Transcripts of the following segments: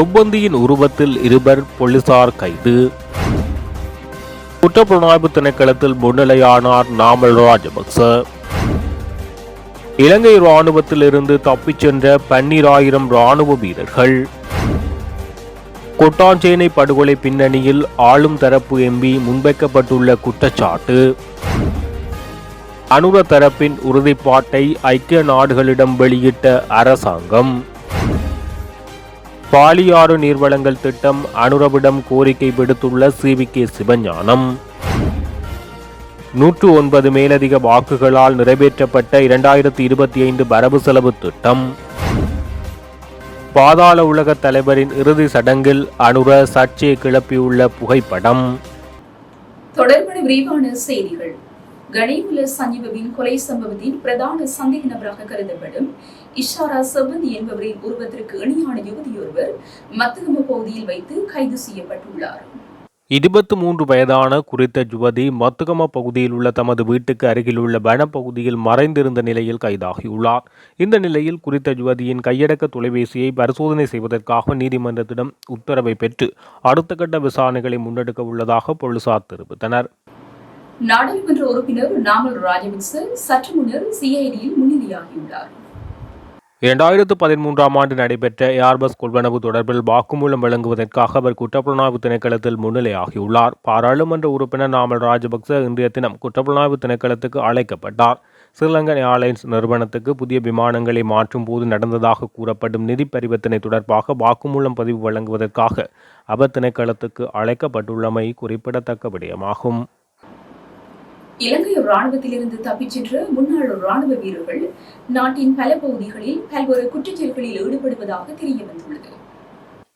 செவ்வந்தியின் உருவத்தில் இருவர் போலீசார் கைது. குற்றப்புலனாய்வு திணைக்களத்தில் முன்னிலையானார் நாமல் ராஜபக்ச இலங்கை இராணுவத்திலிருந்து தப்பிச் சென்ற பன்னிராயிரம் ராணுவ வீரர்கள். கொட்டாஞ்சேனை படுகொலை பின்னணியில் ஆளும் தரப்பு எம்பி முன்வைக்கப்பட்டுள்ள குற்றச்சாட்டு. அனுர தரப்பின் உறுதிப்பாட்டை ஐக்கிய நாடுகளிடம் வெளியிட்ட அரசாங்கம். பாலியாறு நீர்வளங்கள் திட்டம் அனுரவிடம் கோரிக்கை விடுத்துள்ள சிவிகே சிவஞானம். நூற்று ஒன்பது மேலதிக வாக்குகளால் நிறைவேற்றப்பட்ட இரண்டாயிரத்தி இருபத்தி ஐந்து வரவு செலவு திட்டம். பாதாள உலக தலைவரின் இறுதி சடங்கில் அனுர சர்ச்சையை கிளப்பியுள்ள புகைப்படம். தொடர்பான விரிவான செய்திகள். கணேமுல சஞ்சீவவின் கொலை சம்பவத்தின் பிரதான சந்தேக நபராக கருதப்படும் இஷாரா செவ்வந்தி என்பவரின் உருவத்திற்கு இணையான யுவதியொருவர் மத்தகம பகுதியில் வைத்து கைது செய்யப்பட்டுள்ளார். இருபத்து மூன்று வயதான குறித்த யுவதி மத்துகம பகுதியில் உள்ள தமது வீட்டுக்கு அருகிலுள்ள வனப்பகுதியில் மறைந்திருந்த நிலையில் கைதாகியுள்ளார். இந்த நிலையில் குறித்த யுவதியின் கையடக்க தொலைபேசியை பரிசோதனை செய்வதற்காக நீதிமன்றத்திடம் உத்தரவை பெற்று அடுத்த கட்ட விசாரணைகளை முன்னெடுக்க உள்ளதாக போலீசார் தெரிவித்தனர். நாடாளுமன்ற உறுப்பினர் நாமல் ராஜபக்ச சற்று முன்னர் சிஐடியில் முன்னிலையாகியுள்ளார். இரண்டாயிரத்து பதிமூன்றாம் ஆண்டு நடைபெற்ற ஏர்பஸ் கொள்வனவு தொடர்பில் வாக்குமூலம் வழங்குவதற்காக அவர் குற்றப்புலனாய்வு திணைக்களத்தில் முன்னிலையாகியுள்ளார். பாராளுமன்ற உறுப்பினர் நாமல் ராஜபக்ச இன்றைய தினம் குற்றப்புலனாய்வு திணைக்களத்துக்கு அழைக்கப்பட்டார். ஸ்ரீலங்கன் ஏர்லைன்ஸ் நிறுவனத்துக்கு புதிய விமானங்களை மாற்றும் போது நடந்ததாக கூறப்படும் நிதி பரிவர்த்தனை தொடர்பாக வாக்குமூலம் பதிவு வழங்குவதற்காக அவர் திணைக்களத்துக்கு அழைக்கப்பட்டுள்ளமை குறிப்பிடத்தக்க விடயமாகும். இலங்கை ராணுவத்திலிருந்து தப்பிச் சென்ற முன்னாள் ராணுவ வீரர்கள் நாட்டின் பல பகுதிகளில் பல்வேறு குற்றச்செயல்களில் ஈடுபடுவதாக தெரிய வந்துள்ளது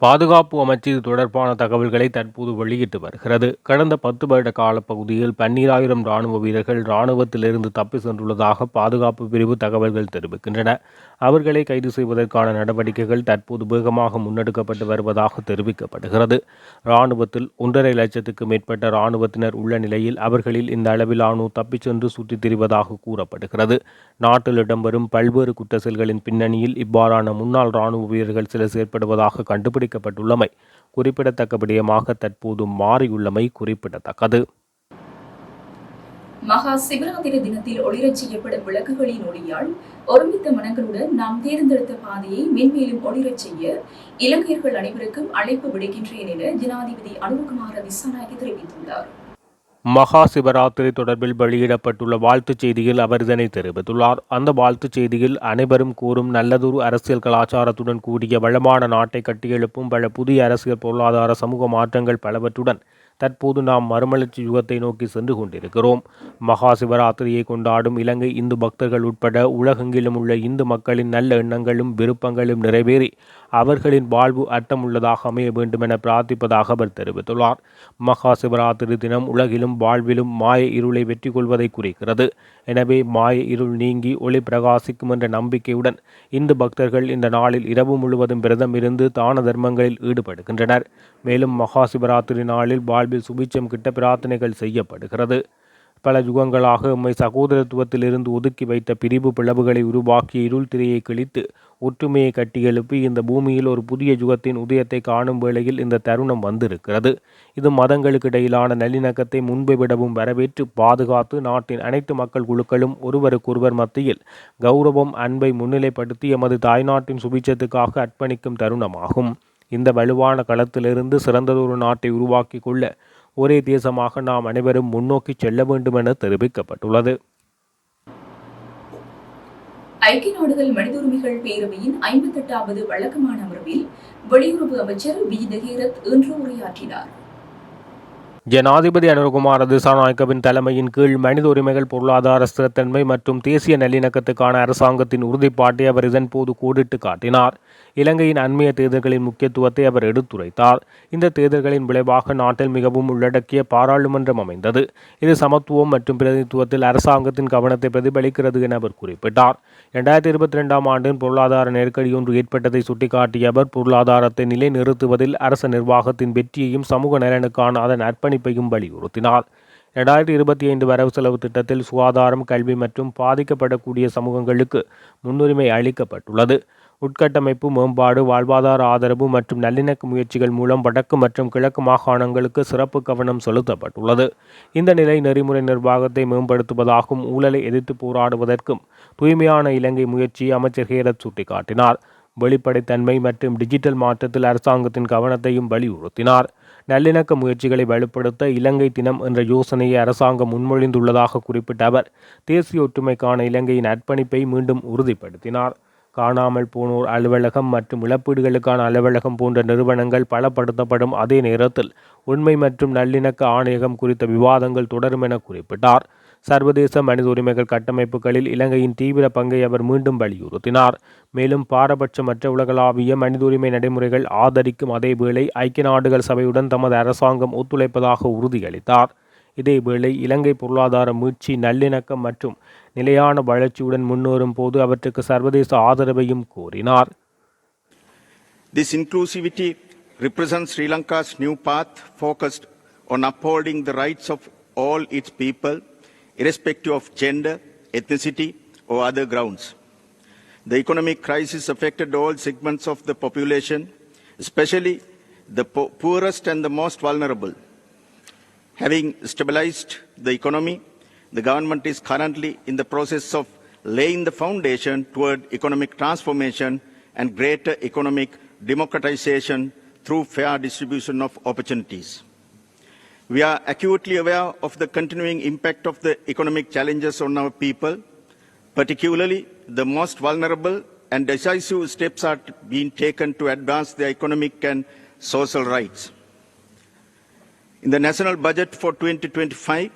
பாதுகாப்பு அமைச்சு இது தொடர்பான தகவல்களை தற்போது வெளியிட்டு வருகிறது. கடந்த பத்து வருட காலப்பகுதியில் பன்னீராயிரம் ராணுவ வீரர்கள் இராணுவத்திலிருந்து தப்பி சென்றுள்ளதாக பாதுகாப்பு பிரிவு தகவல்கள் தெரிவிக்கின்றன. அவர்களை கைது செய்வதற்கான நடவடிக்கைகள் தற்போது வேகமாக முன்னெடுக்கப்பட்டு வருவதாக தெரிவிக்கப்படுகிறது. இராணுவத்தில் ஒன்றரை லட்சத்துக்கு மேற்பட்ட இராணுவத்தினர் உள்ள நிலையில் அவர்களில் இந்த அளவிலானோர் தப்பிச் சென்று சுற்றித் திரிவதாக கூறப்படுகிறது. நாட்டில் இடம்பெறும் பல்வேறு குற்ற செயல்களின் பின்னணியில் இவ்வாறான முன்னாள் இராணுவ வீரர்கள் சிலர் செயற்படுவதாக கண்டுபிடிக்க கண்டுபிடிக்கப்பட்டுள்ளமை குறிப்பிடத்தக்க விடயமாக தற்போது மாறியுள்ளமை குறிப்பிடத்தக்கது. மகா சிவராத்திரி தினத்தில் ஒளிரச் செய்யப்படும் விளக்குகளின் ஒளியால் ஒருமித்த மனங்களுடன் நாம் தேர்ந்தெடுத்த பாதையை மென்மேலும் ஒளிரச் செய்ய இலங்கையர்கள் அனைவருக்கும் அழைப்பு விடுக்கின்றேன் என ஜனாதிபதி அனுகுமார திசாநாயகி தெரிவித்துள்ளார். மகா சிவராத்திரி தொடர்பில் வெளியிடப்பட்டுள்ள வாழ்த்துச் செய்தியில் அவர் இதனை தெரிவித்துள்ளார். அந்த வாழ்த்துச் செய்தியில் அனைவரும் கூறும் நல்லதொரு அரசியல் கலாச்சாரத்துடன் கூடிய வளமான நாட்டை கட்டியெழுப்பும் பல புதிய அரசியல் பொருளாதார சமூக மாற்றங்கள் பலவற்றுடன் தற்போது நாம் மறுமலர்ச்சி யுகத்தை நோக்கி சென்று கொண்டிருக்கிறோம். மகா சிவராத்திரியை கொண்டாடும் இலங்கை இந்து பக்தர்கள் உட்பட உலகெங்கிலும் உள்ள இந்து மக்களின் நல்ல எண்ணங்களும் விருப்பங்களும் நிறைவேறி அவர்களின் வாழ்வு அர்த்தமுள்ளதாக அமைய வேண்டும் என பிரார்த்திப்பதாக அவர் தெரிவித்துள்ளார். மகா சிவராத்திரி தினம் உலகிலும் வாழ்விலும் மாய இருளை வெற்றி கொள்வதை குறிக்கிறது. எனவே மாய இருள் நீங்கி ஒளி பிரகாசிக்கும் என்ற நம்பிக்கையுடன் இந்து பக்தர்கள் இந்த நாளில் இரவு முழுவதும் விரதம் இருந்து தான தர்மங்களில் ஈடுபடுகின்றனர். மேலும் மகா சிவராத்திரி நாளில் வாழ்வில் சுபிச்சம் கிட்ட பிரார்த்தனைகள் செய்யப்படுகிறது. பல யுகங்களாக உம்மை சகோதரத்துவத்திலிருந்து ஒதுக்கி வைத்த பிரிவு பிளவுகளை உருவாக்கிய இருள் திரையை கிழித்து ஒற்றுமையை கட்டியெழுப்பி இந்த பூமியில் ஒரு புதிய யுகத்தின் உதயத்தை காணும் வேளையில் இந்த தருணம் வந்திருக்கிறது. இது மதங்களுக்கு இடையிலான நல்லிணக்கத்தை முன்பை விடவும் வரவேற்று பாதுகாத்து நாட்டின் அனைத்து மக்கள் குழுக்களும் ஒருவருக்கொருவர் மத்தியில் கௌரவம் அன்பை முன்னிலைப்படுத்தி எமது தாய்நாட்டின் சுபிச்சத்துக்காக அர்ப்பணிக்கும் தருணமாகும். இந்த வலுவான களத்திலிருந்து சிறந்ததொரு நாட்டை உருவாக்கி கொள்ள ஒரே தேசமாக நாம் அனைவரும் முன்னோக்கி செல்ல வேண்டும் என தெரிவிக்கப்பட்டுள்ளது. ஐக்கிய நாடுகள் மனித உரிமைகள் பேரவையின் ஐம்பத்தெட்டாவது வழக்கமான அமர்வில் வெளியுறவு அமைச்சர் வி. தஹீரத் இன்று உரையாற்றினார். ஜனாதிபதி அனுர்குமார் திசாநாயக்கவின் தலைமையின் கீழ் மனித உரிமைகள் பொருளாதார ஸ்திரத்தன்மை மற்றும் தேசிய நல்லிணக்கத்துக்கான அரசாங்கத்தின் உறுதிப்பாட்டை அவர் இதன்போது கோடிட்டு காட்டினார். இலங்கையின் அண்மைய தேர்தல்களின் முக்கியத்துவத்தை அவர் எடுத்துரைத்தார். இந்த தேர்தல்களின் விளைவாக நாட்டில் மிகவும் உள்ளடக்கிய பாராளுமன்றம் அமைந்தது. இது சமத்துவம் மற்றும் பிரதிநிதித்துவத்தில் அரசாங்கத்தின் கவனத்தை பிரதிபலிக்கிறது என அவர் குறிப்பிட்டார். இரண்டாயிரத்தி இருபத்தி ரெண்டாம் ஆண்டின் பொருளாதார நெருக்கடி ஒன்று ஏற்பட்டதை சுட்டிக்காட்டிய அவர் பொருளாதாரத்தை நிலைநிறுத்துவதில் அரச நிர்வாகத்தின் வெற்றியையும் சமூக நலனுக்கான அதன் அர்ப்பணிப்பையும் வலியுறுத்தினார். இரண்டாயிரத்தி இருபத்தி ஐந்து வரவு செலவு திட்டத்தில் சுகாதாரம் கல்வி மற்றும் பாதிக்கப்படக்கூடிய சமூகங்களுக்கு முன்னுரிமை அளிக்கப்பட்டுள்ளது. உட்கட்டமைப்பு மேம்பாடு வாழ்வாதார ஆதரவு மற்றும் நல்லிணக்க முயற்சிகள் மூலம் வடக்கு மற்றும் கிழக்கு மாகாணங்களுக்கு சிறப்பு கவனம் செலுத்தப்பட்டுள்ளது. இந்த நிலை நெறிமுறை நிர்வாகத்தை மேம்படுத்துவதாகவும் ஊழலை எதிர்த்து போராடுவதற்கும் தூய்மையான இலங்கை முயற்சியை அமைச்சர் ஹேரத் சுட்டிக்காட்டினார். வெளிப்படைத்தன்மை மற்றும் டிஜிட்டல் மாற்றத்தில் அரசாங்கத்தின் கவனத்தையும் வலியுறுத்தினார். நல்லிணக்க முயற்சிகளை வலுப்படுத்த இலங்கை தினம் என்ற யோசனையை அரசாங்கம் முன்மொழிந்துள்ளதாக குறிப்பிட்ட அவர் தேசிய ஒற்றுமைக்கான இலங்கையின் அர்ப்பணிப்பை மீண்டும் உறுதிப்படுத்தினார். காணாமல் போனோர் அலுவலகம் மற்றும் இழப்பீடுகளுக்கான அலுவலகம் போன்ற நிறுவனங்கள் பலப்படுத்தப்படும் அதே நேரத்தில் உண்மை மற்றும் நல்லிணக்க ஆணையகம் குறித்த விவாதங்கள் தொடரும் என குறிப்பிட்டார். சர்வதேச மனித உரிமைகள் கட்டமைப்புகளில் இலங்கையின் தீவிர பங்கை அவர் மீண்டும் வலியுறுத்தினார். மேலும் பாரபட்சமற்ற உலகளாவிய மனித உரிமை நடைமுறைகள் ஆதரிக்கும் அதேவேளை ஐக்கிய நாடுகள் சபையுடன் தமது அரசாங்கம் ஒத்துழைப்பதாக உறுதியளித்தார். இதேவேளை இலங்கை பொருளாதார மீட்சி நல்லிணக்கம் மற்றும் நிலையான வளர்ச்சியுடன் முன்னேறும் போது அவற்றுக்கு சர்வதேச ஆதரவையும் கோரினார். This inclusivity represents Sri Lanka's new path focused on upholding the rights of all its people, irrespective of gender, ethnicity, or other grounds. The economic crisis affected all segments of the population, especially the po- poorest and the most vulnerable. Having stabilized the economy, the government is currently in the process of laying the foundation toward economic transformation and greater economic democratization through fair distribution of opportunities. We are acutely aware of the continuing impact of the economic challenges on our people, particularly the most vulnerable, and decisive steps are being taken to advance their economic and social rights. In the national budget for 2025,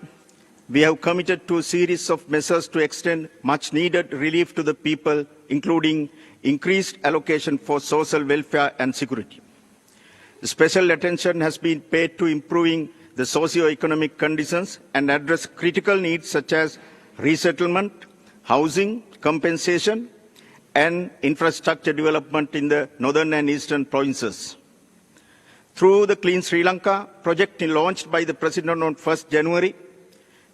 we have committed to a series of measures to extend much needed relief to the people, including increased allocation for social welfare and security. Special attention has been paid to improving the socio-economic conditions and address critical needs such as resettlement, housing, compensation, and infrastructure development in the northern and eastern provinces. Through the Clean Sri Lanka project launched by the President on 1st January,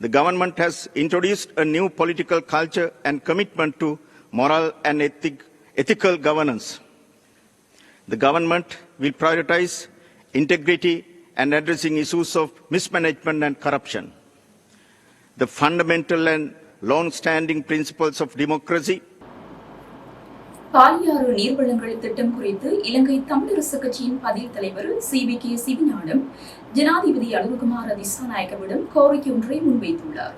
the government has introduced a new political culture and commitment to moral and ethic, ethical governance. The government will prioritize integrity and addressing issues of mismanagement and corruption. The fundamental and long-standing principles of democracy Paliyaru நீர்வளங்கள் திட்டம் குறித்து இலங்கை தமிழரசு கட்சியின் பதில் தலைவர் C V K Sivagnanam ஜனாதிபதி அலுவகுமார் திசாநாயகவிடம் கோரிக்கை ஒன்றை முன்வைத்துள்ளார்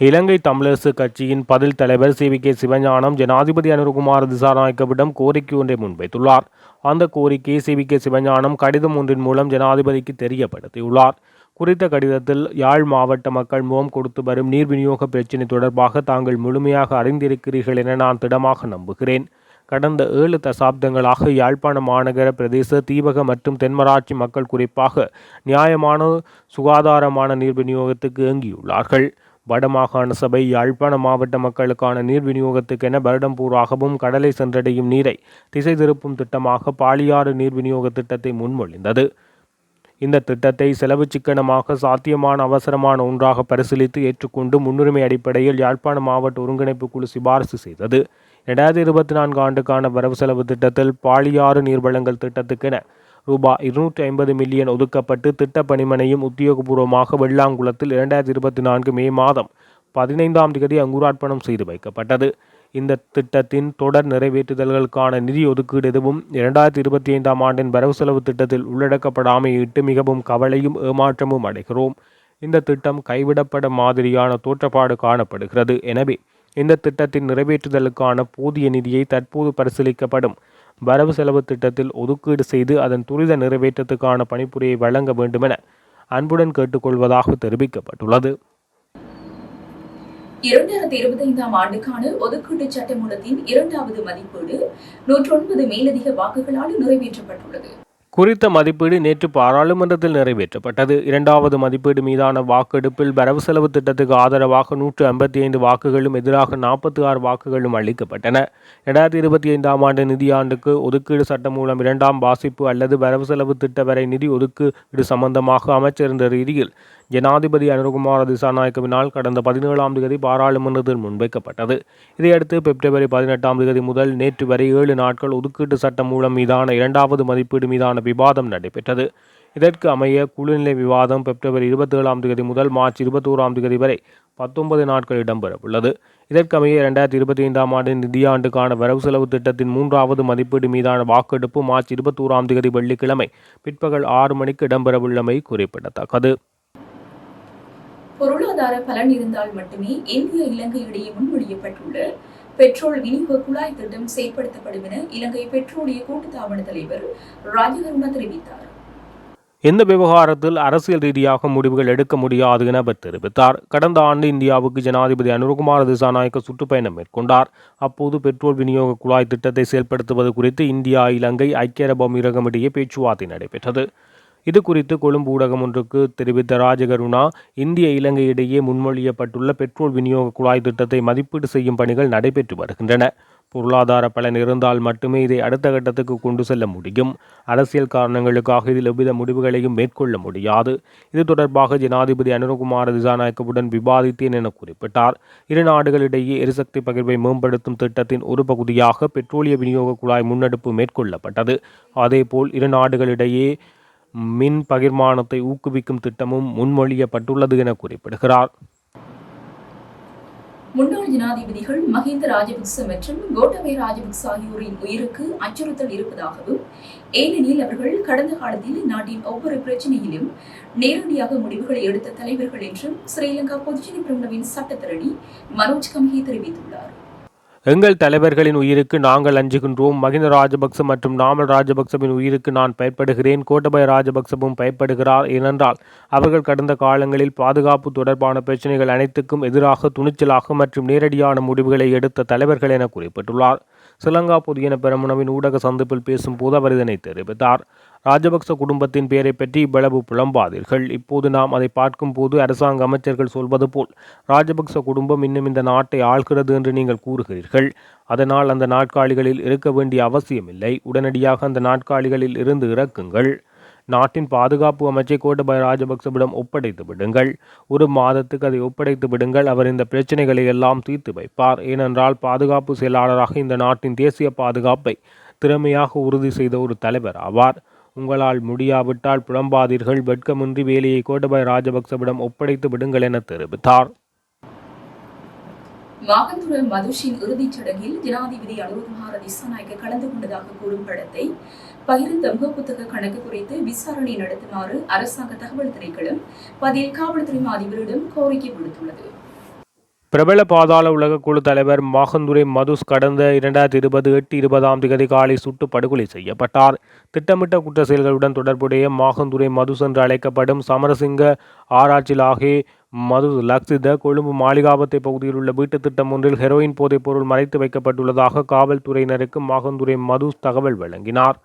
இலங்கை தமிழரசு கட்சியின் பதில் தலைவர் சி வி கே சிவஞானம் ஜனாதிபதி அனுர்குமார் திசாநாயக்கவிடம் கோரிக்கை ஒன்றை முன்வைத்துள்ளார். அந்த கோரிக்கையை சி வி கே சிவஞானம் கடிதம் ஒன்றின் மூலம் ஜனாதிபதிக்கு தெரியப்படுத்தியுள்ளார். குறித்த கடிதத்தில் யாழ் மாவட்ட மக்கள் முகம் கொடுத்து வரும் நீர் விநியோக பிரச்சினை தொடர்பாக தாங்கள் முழுமையாக அறிந்திருக்கிறீர்கள் என நான் திடமாக நம்புகிறேன். கடந்த ஏழு தசாப்தங்களாக யாழ்ப்பாண மாநகர பிரதேச தீபக மற்றும் தென்மராட்சி மக்கள் குறிப்பாக நியாயமான சுகாதாரமான நீர் விநியோகத்துக்கு ஏங்கியுள்ளார்கள் வடமாகாண சபை யாழ்ப்பாண மாவட்ட மக்களுக்கான நீர் விநியோகத்துக்கென வருடம் பூராகவும் கடலை சென்றடையும் நீரை திசை திருப்பும் திட்டமாக பாலியாறு நீர் விநியோக திட்டத்தை முன்மொழிந்தது. இந்த திட்டத்தை செலவு சிக்கனமாக சாத்தியமான அவசரமான ஒன்றாக பரிசீலித்து ஏற்றுக்கொண்டு முன்னுரிமை அடிப்படையில் யாழ்ப்பாண மாவட்ட ஒருங்கிணைப்பு குழு சிபாரசு செய்தது. இரண்டாயிரத்தி இருபத்தி நான்கு ஆண்டுக்கான வரவு செலவு திட்டத்தில் பாலியாறு நீர்வளங்கள் திட்டத்துக்கென ரூபாய் இருநூற்றி ஐம்பது மில்லியன் ஒதுக்கப்பட்டு திட்ட பணிமனையும் உத்தியோகபூர்வமாக வெள்ளாங்குளத்தில் இரண்டாயிரத்தி இருபத்தி நான்கு மே மாதம் பதினைந்தாம் தேதி அங்குரார்ப்பணம் செய்து வைக்கப்பட்டது. இந்த திட்டத்தின் தொடர் நிறைவேற்றுதல்களுக்கான நிதி ஒதுக்கீடு எதுவும் இரண்டாயிரத்தி இருபத்தி ஐந்தாம் ஆண்டின் வரவு செலவு திட்டத்தில் உள்ளடக்கப்படாமையிட்டு மிகவும் கவலையும் ஏமாற்றமும் அடைகிறோம். இந்த திட்டம் கைவிடப்பட மாதிரியான தோற்றப்பாடு காணப்படுகிறது. எனவே இந்த திட்டத்தின் நிறைவேற்றுதலுக்கான போதிய நிதியை தற்போது பரிசீலிக்கப்படும் வரவு செலவு திட்டத்தில் ஒதுக்கீடு செய்து அதன் துரித நிறைவேற்றத்துக்கான பணிப்புரையை வழங்க வேண்டுமென அன்புடன் கேட்டுக்கொள்வதாக தெரிவிக்கப்பட்டுள்ளது. இரண்டாயிரத்தி இருபத்தைந்தாம் ஆண்டுக்கான ஒதுக்கீட்டு சட்டமூலத்தின் இரண்டாவது மதிப்பீடு நூற்றொன்பது மேலதிக வாக்குகளால் நிறைவேற்றப்பட்டுள்ளது. குறித்த மதிப்பீடு நேற்று பாராளுமன்றத்தில் நிறைவேற்றப்பட்டது. இரண்டாவது மதிப்பீடு மீதான வாக்கெடுப்பில் வரவு செலவு திட்டத்துக்கு ஆதரவாக நூற்று ஐம்பத்தி ஐந்து வாக்குகளும் எதிராக நாற்பத்தி ஆறு வாக்குகளும் அளிக்கப்பட்டன. இரண்டாயிரத்தி இருபத்தி ஐந்தாம் ஆண்டு நிதியாண்டுக்கு ஒதுக்கீடு சட்டம் மூலம் இரண்டாம் வாசிப்பு அல்லது வரவு செலவு திட்ட வரை நிதி ஒதுக்கீடு சம்பந்தமாக அமைச்சர் என்ற ரீதியில் ஜனாதிபதி அனுரகுமார திசாநாயக்கவினால் கடந்த பதினேழாம் தேதி பாராளுமன்றத்தில் முன்வைக்கப்பட்டது. இதையடுத்து பிப்ரவரி பதினெட்டாம் தேதி முதல் நேற்று வரை ஏழு நாட்கள் ஒதுக்கீட்டு சட்டம் மூலம் மீதான இரண்டாவது மதிப்பீடு மீதான விவாதம் நடைபெற்றது. இதற்கு அமைய குழுநிலை விவாதம் பிப்ரவரி இருபத்தேழாம் தேதி முதல் மார்ச் இருபத்தோராம் தேதி வரை பத்தொன்பது நாட்கள் இடம்பெறவுள்ளது. இதற்கமைய இரண்டாயிரத்தி இருபத்தி ஐந்தாம் ஆண்டின் நிதியாண்டுக்கான வரவு செலவு திட்டத்தின் மூன்றாவது மதிப்பீடு மீதான வாக்கெடுப்பு மார்ச் இருபத்தோராம் தேதி வெள்ளிக்கிழமை பிற்பகல் ஆறு மணிக்கு இடம்பெறவுள்ளமை குறிப்பிடத்தக்கது. பொருளாதார பலன் இருந்தால் மட்டுமே இந்திய இலங்கை இடையே முன்மொழியப்பட்டுள்ள பெட்ரோல் விநியோக குழாய் திட்டம் செயற்படுத்தப்படும் என இலங்கை பெட்ரோலிய கூட்டுத்தாபன தலைவர் ராஜகர்மா தெரிவித்தார். இந்த விவகாரத்தில் அரசியல் ரீதியாக முடிவுகள் எடுக்க முடியாது என அவர் தெரிவித்தார். கடந்த ஆண்டு இந்தியாவுக்கு ஜனாதிபதி அனுர்குமார் திசாநாயக்க சுற்றுப்பயணம் மேற்கொண்டார். அப்போது பெட்ரோல் விநியோக குழாய் திட்டத்தை செயல்படுத்துவது குறித்து இந்தியா இலங்கை ஐக்கிய அரபு அமீரகம் இடையே பேச்சுவார்த்தை நடைபெற்றது. இது குறித்து கொழும்பு ஊடகம் ஒன்றுக்கு தெரிவித்த ராஜகருணா இந்திய இலங்கை இடையே முன்மொழியப்பட்டுள்ள பெட்ரோல் விநியோக குழாய் திட்டத்தை மதிப்பீடு செய்யும் பணிகள் நடைபெற்று வருகின்றன. பொருளாதார பலன் இருந்தால் மட்டுமே இதை அடுத்த கட்டத்துக்கு கொண்டு செல்ல முடியும். அரசியல் காரணங்களுக்காக இதில் எவ்வித முடிவுகளையும் மேற்கொள்ள முடியாது. இது தொடர்பாக ஜனாதிபதி அனுரகுமார் திசாநாயக்கவுடன் விவாதித்தேன் என குறிப்பிட்டார். இரு நாடுகளிடையே எரிசக்தி பகிர்வை மேம்படுத்தும் திட்டத்தின் ஒரு பகுதியாக பெட்ரோலிய விநியோக குழாய் முன்னெடுப்பு மேற்கொள்ளப்பட்டது. அதேபோல் இரு நாடுகளிடையே மின் பகிர்மானத்தை ஊக்குவிக்கும் திட்டமும் முன்மொழியப்பட்டுள்ளது என குறிப்பிடுகிறார். முன்னாள் ஜனாதிபதிகள் மஹிந்த ராஜபக்ச மற்றும் கோட்டபய ராஜபக்ச ஆகியோரின் உயிருக்கு அச்சுறுத்தல் இருப்பதாகவும் ஏனெனில் அவர்கள் கடந்த காலத்தில் நாட்டின் ஒவ்வொரு பிரச்சனையிலும் நேரடியாக முடிவுகளை எடுத்த தலைவர்கள் என்றும் ஸ்ரீலங்கா பொதுஜன பிரமுனவின் சட்டத்தரணி மனோஜ் கம்ஹி தெரிவித்துள்ளார். எங்கள் தலைவர்களின் உயிருக்கு நாங்கள் அஞ்சுகின்றோம். மகிந்த ராஜபக்ச மற்றும் நாமல் ராஜபக்சவின் உயிருக்கு நான் பயப்படுகிறேன். கோட்டபய ராஜபக்சவும் பயப்படுகிறார் ஏனென்றால் அவர்கள் கடந்த காலங்களில் பாதுகாப்பு தொடர்பான பிரச்சனைகள் அனைத்துக்கும் எதிராக துணிச்சலாக மற்றும் நேரடியான முடிவுகளை எடுத்த தலைவர்கள் என குறிப்பிட்டுள்ளார். ஸ்ரீலங்கா பொதுஜன பெரமுனவின் ஊடக சந்திப்பில் பேசும்போது அவர் இதனை தெரிவித்தார். ராஜபக்ச குடும்பத்தின் பெயரை பற்றி இவ்வளவு புலம்பாதீர்கள். இப்போது நாம் அதை பார்க்கும்போது அரசாங்க அமைச்சர்கள் சொல்வது போல் ராஜபக்ச குடும்பம் இன்னும் இந்த நாட்டை ஆள்கிறது என்று நீங்கள் கூறுகிறீர்கள். அதனால் அந்த நாட்காலிகளில் இருக்க வேண்டிய அவசியமில்லை. உடனடியாக அந்த நாட்காலிகளில் இருந்து இறக்குங்கள். நாட்டின் பாதுகாப்பு அமைச்சை கோட்டபாய ராஜபக்சவிடம் ஒப்படைத்து விடுங்கள். ஒரு மாதத்துக்கு அதை ஒப்படைத்து விடுங்கள். அவர் இந்த பிரச்சனைகளை எல்லாம் தீர்த்து வைப்பார். ஏனென்றால் பாதுகாப்பு செயலாளராக இந்த நாட்டின் தேசிய பாதுகாப்பை திறமையாக உறுதி செய்த ஒரு தலைவர் ஆவார். உங்களால் முடியாவிட்டால் புலம்பாதீர்கள். வெட்கமின்றி வேலையை கோட்டபாய ராஜபக்சவிடம் ஒப்படைத்து விடுங்கள் என தெரிவித்தார். மாகந்துர மதுஷின் இறுதிச் சடங்கில் ஜனாதிபதி அனுரகுமார திசாநாயக்க கலந்து கொண்டதாக கூறும் படத்தை பகிர்ந்த முகப்புத்தக கணக்கு குறித்து விசாரணை நடத்துமாறு அரசாங்க தகவல் திணைக்களம் பதில் காவல்துறை அதிபரிடம் கோரிக்கை விடுத்துள்ளது. பிரபல பாதாள உலக குழு தலைவர் மாகந்துரை மதுஸ் கடந்த இரண்டாயிரத்தி இருபது எட்டு இருபதாம் திகதி காலை சுட்டு படுகொலை செய்யப்பட்டார். திட்டமிட்ட குற்ற செயல்களுடன் தொடர்புடைய மாகந்துரை மதுஸ் என்று அழைக்கப்படும் சமரசிங்க ஆராய்ச்சிலாகே மது லக்சித கொழும்பு மாளிகாபத்தை பகுதியில் உள்ள வீட்டுத் திட்டம் ஒன்றில் ஹெரோயின் போதைப் பொருள் மறைத்து வைக்கப்பட்டுள்ளதாக காவல்துறையினருக்கு மாகந்துரை மதுஸ் தகவல் வழங்கினார்.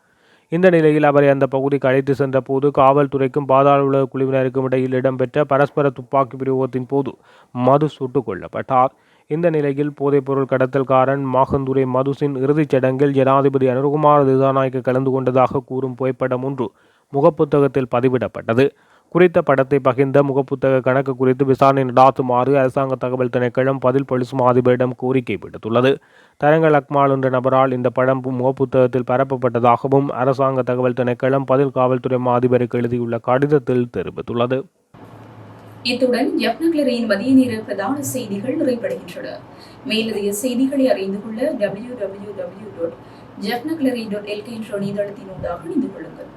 இந்த நிலையில் அவரை அந்த பகுதிக்கு அழைத்து சென்ற போது காவல்துறைக்கும் பாதாள உலக குழுவினருக்கும் இடையில் இடம்பெற்ற பரஸ்பர துப்பாக்கி பிரயோகத்தின் போது மது சுட்டுக் கொல்லப்பட்டார். இந்த நிலையில் போதைப்பொருள் கடத்தல்காரன் மாகந்துரை மதுசின் இறுதிச் சடங்கில் ஜனாதிபதி அனுகுமார் திசாநாயக்க கலந்து கொண்டதாக கூறும் புகைப்படம் ஒன்று முகப்புத்தகத்தில் பதிவிடப்பட்டது. குறித்த படத்தை பகிர்ந்த முகப்புத்தக கணக்கு குறித்து விசாரணை நடாத்துமாறு அரசாங்க தகவல் திணைக்களம் பதில் பொலிஸ் மாதிபரிடம் கோரிக்கை விடுத்துள்ளது. தரங்கல் அக்மால் என்ற நபரால் இந்த படம் முகப்புத்தகத்தில் பரப்பப்பட்டதாகவும் அரசாங்க தகவல் திணைக்களம் பதில் காவல்துறை மாதிபருக்கு எழுதியுள்ள கடிதத்தில் தெரிவித்துள்ளது. இத்துடன் ஜப்னக்லரியின் மதிய நேர பிரதான செய்திகள் நிறைவடைகின்றன. மேலதிக செய்திகளை அறிந்து கொள்ள டபிள்யூ டபிள்யூ டபிள்யூ டாட் ஜப்னக்லரி டாட் எல்கே என்ற இணையதளத்தின் ஊடாக இணைந்து கொள்ளுங்கள்.